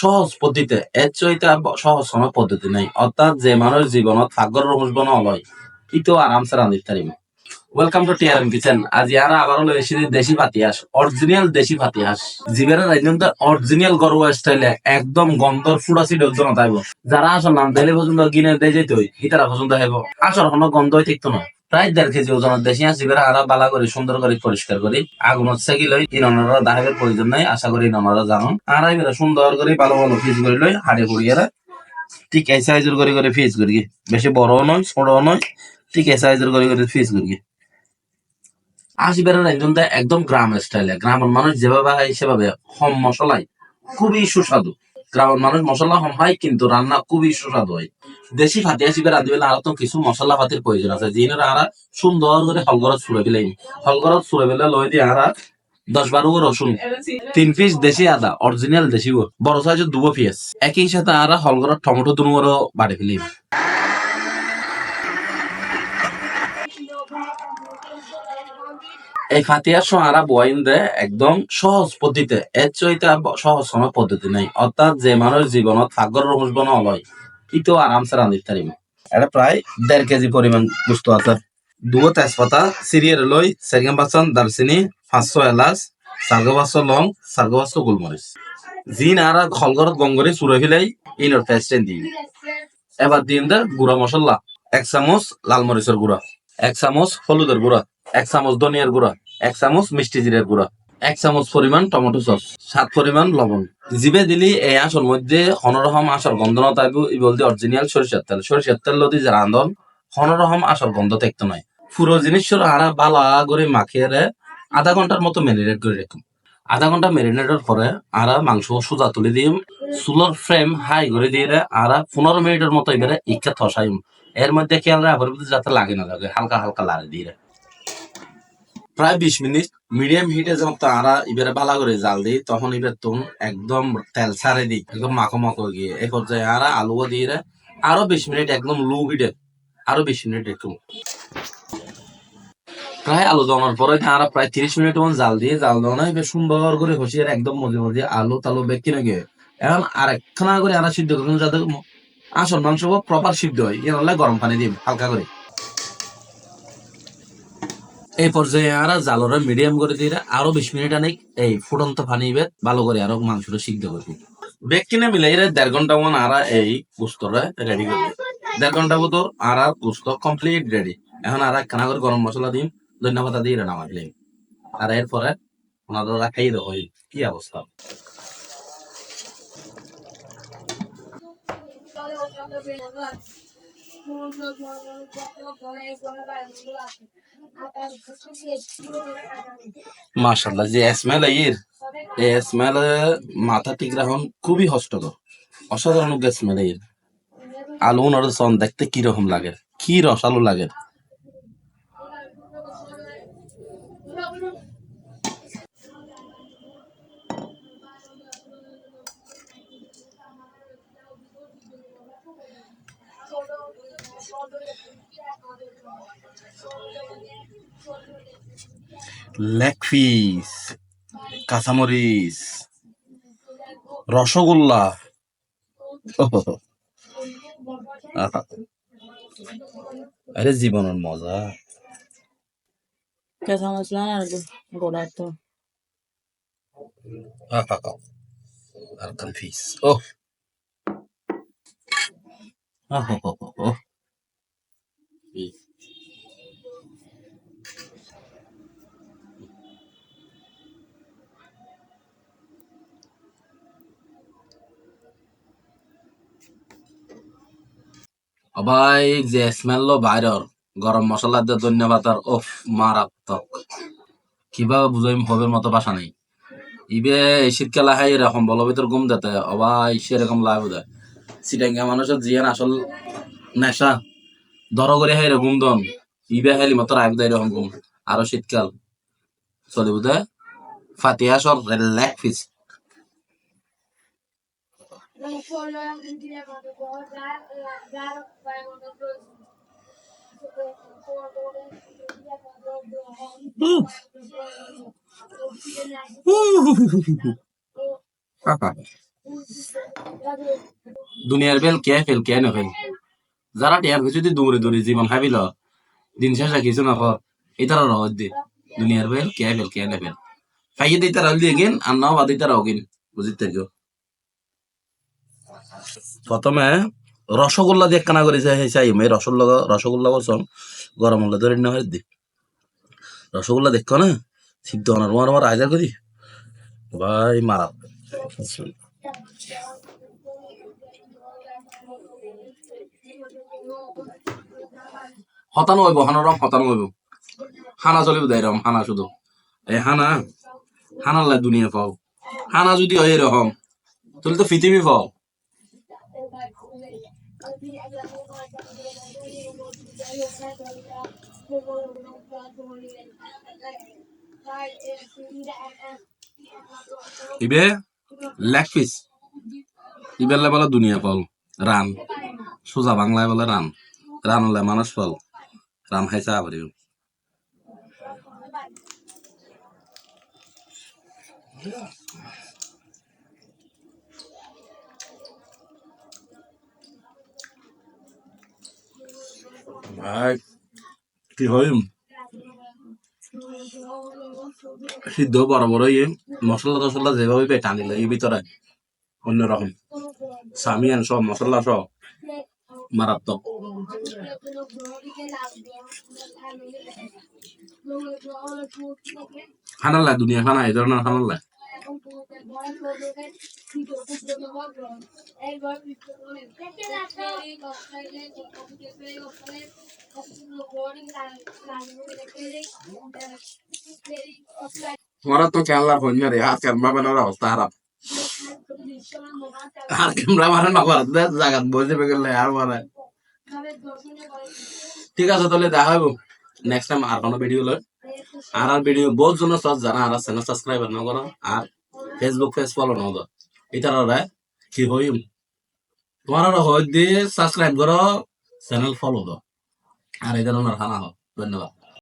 সহজ পদ্ধতিতে, এর চাইতে সহজ কোনো পদ্ধতি নাই। অর্থাৎ যে মানুষ জীবনত রমুজ বন অলয় ইতো আরামসে রাঁধিতে পারিম ওয়েলকাম টু টিআরএম কিচেন আজ ইয়ারা আবারও এসেছি দেশি পাতিয়াস অরিজিনাল দেশি পাতিয়াস জিবের রাইজন অরিজিনাল গরুয়া স্টাইলে একদম গন্ধর ফুড়াছি ডজন তাইব যারা আসল নাম তাইলে পর্যন্ত গিনে দেয় যেত হিতারা পর্যন্ত হইব আসল কোনো গন্ধই থাকতো না প্রায় দেড় কেজি ওজনের দেশি হাঁস জিবের আরা বালা করে সুন্দর করে পরিষ্কার করি। আগুন হচ্ছে কি লই ইনরা দাহের প্রয়োজন নাই, আশা করি ইনরা জানুন। আর এবারে সুন্দর করে ভালো ভালো পিস করে লই, হাড়ে পুড়িয়ে ঠিক এই সাইজের করে করে পিস করি। বেশি বড়ও নয়, ছোটও নয় ঠিক এই সাইজের করে করে পিস করি। আশি বেড়ার একজন একদম গ্রাম স্টাইলে গ্রামের মানুষ যেভাবে হয় সেভাবে হম মশলাই খুবই সুস্বাদু। গ্রামের মানুষ মশলা কম হয়, কিন্তু রান্না খুবই সুস্বাদু হয়। দেশি ফাটি আসি রাঁধি বেলা আরও তো কিছু মশলা পাতির প্রয়োজন আছে। যে আরা সুন্দর করে হলগরত ছুড়ে ফেলে। হলগরত ছুড়ে ফেলে লই দিয়ে আরা দশ বারো রসুন তিন পিস দেশি আদা অরিজিনাল দেশি বড় সাইজের দুবো পিস একই সাথে আরা হলগরত টমেটো দুনুয়ারও বাড়ি ফেলি এই ফাতিয়ার সোহারা বয়াইন দেয় একদম সহজ পদ্ধতিতে। এর চাইতে সহজ কোনো পদ্ধতি নাই। অর্থাৎ যে মানুষ জীবনত ফাগর বন অলয় ইতো আরামসে রাঁধিতে পারিম এটা প্রায় দেড় কেজি পরিমাণ বস্তু আছে। দুটো তেজপাতা সিরিয়ার লই সেকেন্ড বাসন দারচিনি পাঁচশো এলাচ পাঁচশো লং সার্গ পাঁচশো গোলমরিচ জিন আর খলগরত গঙ্গরে চুরে ফেলাই ইনর পেস্ট দিই এবার দিন দে গুঁড়া মশলা এক চামচ লাল মরিচের গুঁড়া। এক চামচ হলুদের গুঁড়া, এক চামচ ধনিয়ার গুঁড়া, এক চামচ মিষ্টি জিরের গুঁড়া, এক চামচ পরিমাণ টমেটো সস সাত পরিমাণ লবণ। জিবে দিলি এই আঁশর মধ্যে হনরহম আঁশর গন্ধ না ই বলতে অরিজিনাল সরিষার তেল। সরিষার তেল লদি যে রান্ধন হনরহম আঁশর গন্ধ থাকতো নয় পুরো জিনিস আরা বালা করে মাখিয়ে রে আধা ঘণ্টার মতো ম্যারিনেট করে রাখুন আধা ঘণ্টা ম্যারিনেটের পরে আরা মাংস সোজা তুলে দিম। চুলোর ফ্রেম হাই করে দিয়ে আরা পনেরো মিনিটের মতো এবারে ইচ্ছা থসাইম এর মধ্যে খেয়াল রাখবার যাতে লাগে না, লাগে, হালকা হালকা লাড়ে দিয়ে। প্রায় বিশ মিনিট, মিডিয়াম হিটে যখন তারা এবারে ভালো করে জাল দিই তখন এবার তুম একদম তেল ছাড়ে দিই একদম মাখো মাখো গিয়ে। এই পর্যায়ে আরা আলুও দিয়ে আরও বিশ মিনিট একদম লো হিটে আরও বিশ মিনিট একটু। প্রায় আলু দেওয়ার পরে তারা প্রায় তিরিশ মিনিট মন জাল দিয়ে, জাল দেওয়া এবার সুন্দর করে হসিয়ে একদম মজে মজে আলু তালু বেকি না গিয়ে এখন আর একখানা করে আরা সিদ্ধ করুন, যাতে আসল মাংস প্রপার সিদ্ধ হয়। এর হলে গরম পানি দিই হালকা করে। এই পর্যায়ে আর জালরে মিডিয়াম করে দিয়ে আরও বিশ মিনিট আনেক এই ফুটন্ত পানি বেদ ভালো করে আরও মাংসটা সিদ্ধ করবি বেগ কিনে মিলে এর দেড় ঘণ্টা মন আর এই গুস্তরে রেডি করবি দেড় ঘণ্টা মতো আর গুস্ত কমপ্লিট রেডি এখন আর একখানা করে গরম মশলা দিম, ধন্যবাদ দিয়ে নামা দিলাম আর এরপরে ওনারা খাই দেবো কি অবস্থা? মাশাল্লাহ যে স্মেল এর এই স্মেল মাথা ঠিক রাখুন, খুবই হস্তকর অসাধারণ স্মেল এর আলু ওনার দেখতে কীরকম লাগে, কি রসালো লাগে। লেগ পিস কাঁচামরিচ রসগোল্লা। আহা। আরে জীবনের মজা কাঁচা মশলা আর গোড়া তো আহা। আর কান পিস ও ওহো। ভাই যে স্মেল বাইরের গরম মশলা দিয়ে ধন্যবাদ আর ওফ, মারাত্মক। কীভাবে বুঝাইম হবের মতো বাসা নেই। ইবে এই শীতকালে হাই এরকম বল ভিতর ঘুম দিতে। অবাই, সেরকম লাভ দেয় সিটাঙ্গা মানুষের জিয়ান আসল নেশা। ধরো করে হাই ঘুম দন ইবে হাইলি মতো রাখ দেয় এরকম ঘুম। আরও শীতকাল। চলে বুঝে ফাতিয়া সর লেগ পিস। দুনিয়ার বেল কে ফেল কে না ফেল? যারা টিয়ার কিছু দি দৌড়ে দৌড়ে জীবন হাবিল, দিন শেষে কিছু না এটার রহত দি। দুনিয়ার বেল, কে ফেল কে না ফেল খাইয়ে দিই তারা দিয়ে গেন আর নাও বাদি তারা অগিন, বুঝিতে গো প্রথমে রসগোল্লা দিয়ে কানা করে চাই চাই আমি রসগোল্লা রসগোল্লা বলছম গরম হলে ধরে না হয় দি রসগোল্লা দেখো না? সিদ্ধ হনার মার মার আজার করি। ভাই, মারা। হতানো হইব হানারম হতানো হইব হানা চলিব দেয়রম হানা শুধু। এই হানা হানার লাই দুনিয়া পাও। হানা যদি হয় এরকম তাহলে তো পৃথিবী পাও। ইবে, লেগ পিস ইবেলে বলে দুনিয়া পাল। রান সোজা বাংলায় বলে রান। রান হলে মানুষ পাল রান খাইছে আবার ভাই কি হয় সিদ্ধ বড় বড় ইয়ে। মশলা টসলা যেভাবে পেয়ে টানিল এই ভিতরে। অন্যরকম সামিয়ান সব মশলা সব। মারাত্মক। খানাল্লা দুনিয়া খানা এই ধরনের খানাল্লা তোমার তো খেলার হইনি রে ক্যামেরা বানানোর অবস্থা খারাপ। আর জায়গা বসে গেলে আর মানে ঠিক আছে, তাহলে দেখা হইব। নেক্সট টাইম আর কোনো ভিডিও লয় আর আর ভিডিও বহুত জন সব জানা আর চ্যানেল সাবস্ক্রাইব না করো। আর ফেসবুক পেজ ফলো না এটার কি হইম? তোমার ওরা হয় দিয়ে সাবস্ক্রাইব করো চ্যানেল ফলো দাও। আর এই ধরনের খানা হোক ধন্যবাদ।